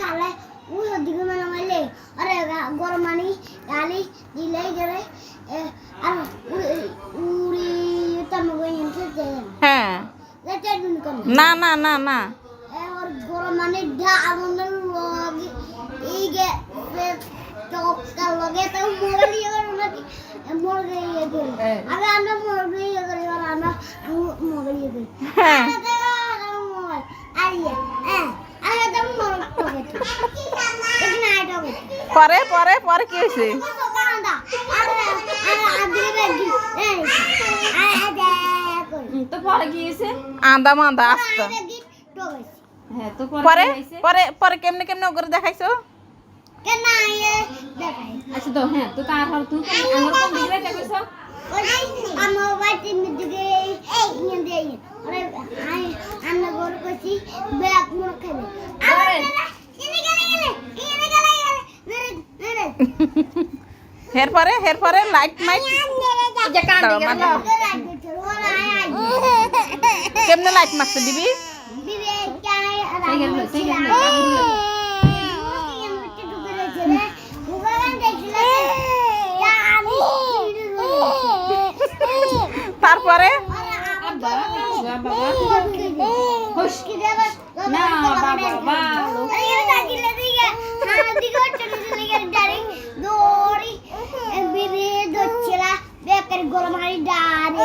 খালে ও দিকে মানে মাইলে আরে গরম পানি গালি দিলে গেলে আর উড়ি হ্যাঁ। না না না না। গরম পানি ডা আমন লগে ইগে টপ কাল লগে তো মোবাইল ইয়ে করে নাকি মোবাইল ইয়ে করে। আগে আমরা মোবাইল ইয়ে করে আর আমরা মোবাইল ইয়ে করি। হ্যাঁ মোবাইল আইয়ে হ্যাঁ আগে তো মোবাইল টকে ঠিক না টকে পরে পরে পরে কি হয়েছে আন্দা মান্দা আসতো হ্যাঁ তো পরে পরে? পরে পরে কেমনে কেমনে ওগুলো দেখাইছো আচ্ছা তো হ্যাঁ তো তারপর তুই আমার কোন দিকে রাখতে কইছো হের পরে হের পরে লাইট মাইট যে কান দিকে দাঁড়াও, রাখো। কেমনে লাইট মারছে দিবি? সেইখানে হলো, সেইখানে হলো, বাবুর হলো। তারপরে? আব্বা বাবা বাবা। হুশ। না, বাবা, ভালো। গরম হাড়ি ডারে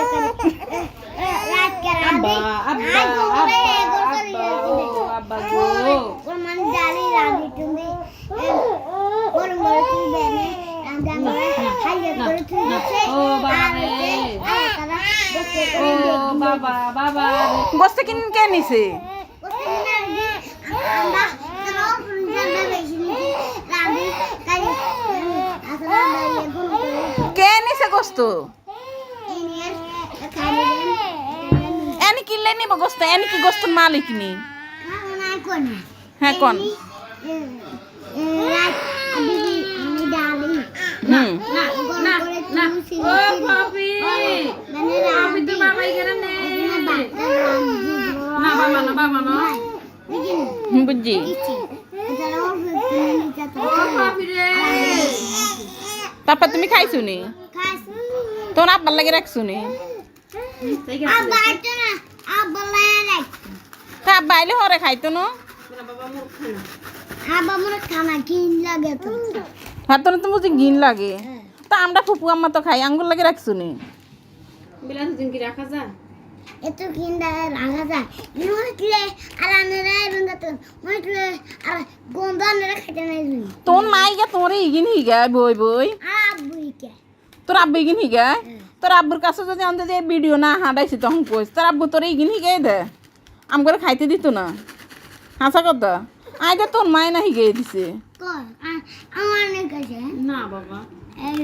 রাত করে আব্বা আব্বা আব্বা আব্বা গো গরমান ডালি রাঁধি তুমি গরম গরম তুমি বেনে রাঁধা করে হাইয়া করে তুমি ও বাবা রে ও বাবা বাবা। রে। গোস্ত কিন কে নিছে কে নিছে গোস্ত এনি কিনলে নিব গোস্ত এনি কি গোস্ত মালিক নি? হ্যাঁ কোন? হুম। না না না। ও ভাবি। বুঝছি তারপর তুমি খাইছো নি? তোমার আব্বার লাগে রাখছো নি? তা আব্বা আইলে হরে খাইতো না? হাত তো বুঝি গিন লাগে। তা আমরা ফুপু আম্মা তো খাই আঙ্গুর লাগে রাখছো নি? রাখা যায়? এতো কিনটা রাখা যায় মনে আর আনেরা এবং মনে আর গন্ধ আনেরা খাইতে নাই তুমি তোর মাই গা তোর ইগিন হিগা বই বই। তোর আব্বু ইগিন হিগা? তোর আব্বুর কাছে যদি আমাদের যে ভিডিও না হাঁটাইছি তখন কইস তোর আব্বু তোর ইগিন হিগাই দে। আম করে খাইতে দিত না। হাসা কথা? আই দে তোর মায় না হিগাই দিছে। না বাবা। এই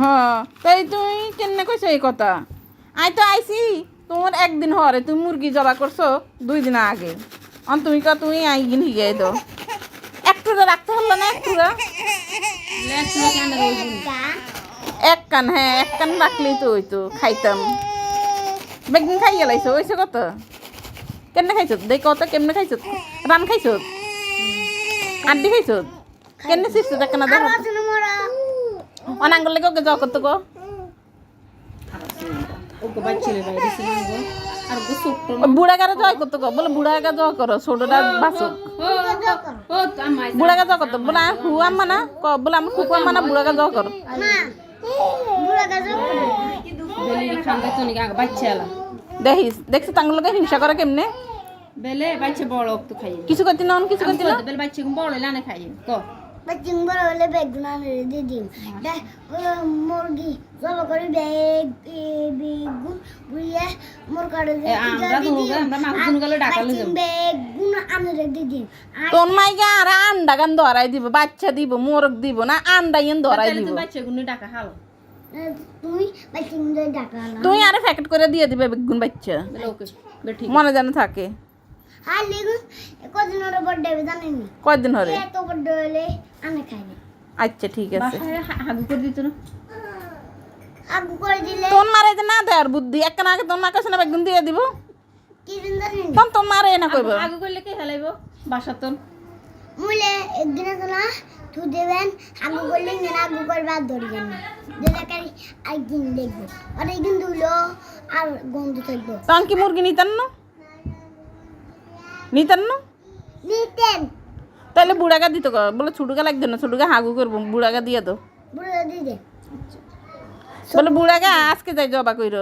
হ্যাঁ তাই তুই কেন কইছ এই কথা? আই তো আইছি। তোমার একদিন হরে তুমি মুরগি জবা করছ দুই দিন আগে। অন তুমি কা তুমি আইগিন হিগাই দো। একটু রাখতে হলো না একটু লেট ছিল কেন রইবি কা এক কান হ্যাঁ এক কান রাখলেই তো হইতো, খাইতাম। বেগিন খাই গেলাইছো ওইসে কত? কেমনে খাইছ? দেখ কত কেমনে খাইছ? রান খাইছ? আড্ডি খাইছ? কেমনে শিখছো দেখ না, দেখো। অনাঙ্গল লেগে ওকে যাও কত গো। ওকে বাচ্চালে বুড়া গারে জয় করতো বলে বুড়া গা জয় করো ছোটটা বাসুক। বুড়া গা জয় করতো বলে হু আম্মা না? ক বলে আমার কুকু আম্মা না বুড়া গা জয় করো। দেখিস দেখছি তাঙ্গুল লোকে হিংসা করে কেমনে? বেলে বাচ্চা বড় তো খাই কিছু করতি না অন কিছু করতি না? বেলে বাচ্চা বড় লানে খাই ক? বাচ্চিং বড় হলে বেগুন আনে দিয়ে মুরগি। জব করে বেগ বেগুন মোর কাড়ে আমরা আমরা যাব। বেগুন আর তোর মাইকে আর আন্ডা গান ধরাই দিব বাচ্চা দিব মোরগ দিব না আন্ডা ইন ধরাই দিব। বাচ্চা গুলো ডাকা হাল। তুই আরে প্যাকেট করে দিয়ে দিবে বেগুন বাচ্চা। মনে জানে থাকে। কদিন ওর বড় জানেনি কয়দিন হরে এত বড় হলে আনে খাইনি। আচ্ছা ঠিক আছে। হাগু করে দিত না। আগু করে দিলে। তোর মারে যে না দেয়ার বুদ্ধি এক আগে তোর মা কাছে না বেগুন দিয়ে দিব। কি দিন তখন তোর মারে না কইব। আগু করলে কে হেলাইব বাসা তো মু একদিন আছে না তু দেবেন আগু করলে আগু ধরবেন না। দিলে একদিন দেখব। আর একদিন ধুলো আর গন্ধ থাকব। তখন কি মুরগি নিতেন না? নিতেন না? নিতেন। তাহলে বুড়াগা দিত। বলে ছুটুকা লাগতো না ছুটুকা হাগু করব বুড়াগা দিয়ে তো বুড়ো দিদি বলে বুড়াকে আজকে যাই জবা কইর।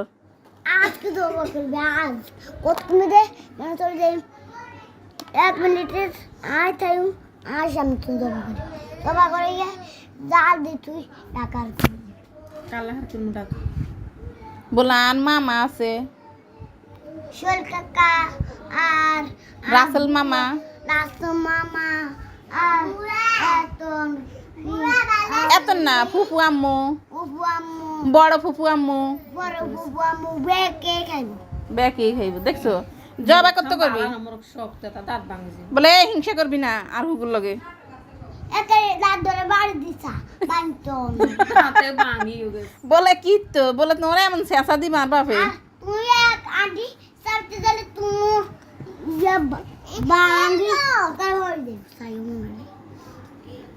আজকে ধরবো করবে আজ। কত দে? মানে চলে যাই। এক মিনিটের আয় তাই আজ আমি তুই জমা করি। জবা করে গিয়ে যা দি তুই টাকা কালা হাতের মুঠা বলে আর মামা আছে। শোল কাকা আর রাসেল মামা। রাস্তো মামা আর এত এত না ফুফু আম্মু। বড় ফুফু আম্মু। বড় বেকে খাইব। দেখছ? জবা কত করবি? আমার শক্ত এটা দাঁত ভাঙছে। বলে হিংসা করবি না আর হুকুর লগে। বলে কি তো? বলে তোমরা এমন শেষা দিবা বাপে। বাঙ্গি তার হয়ে মনে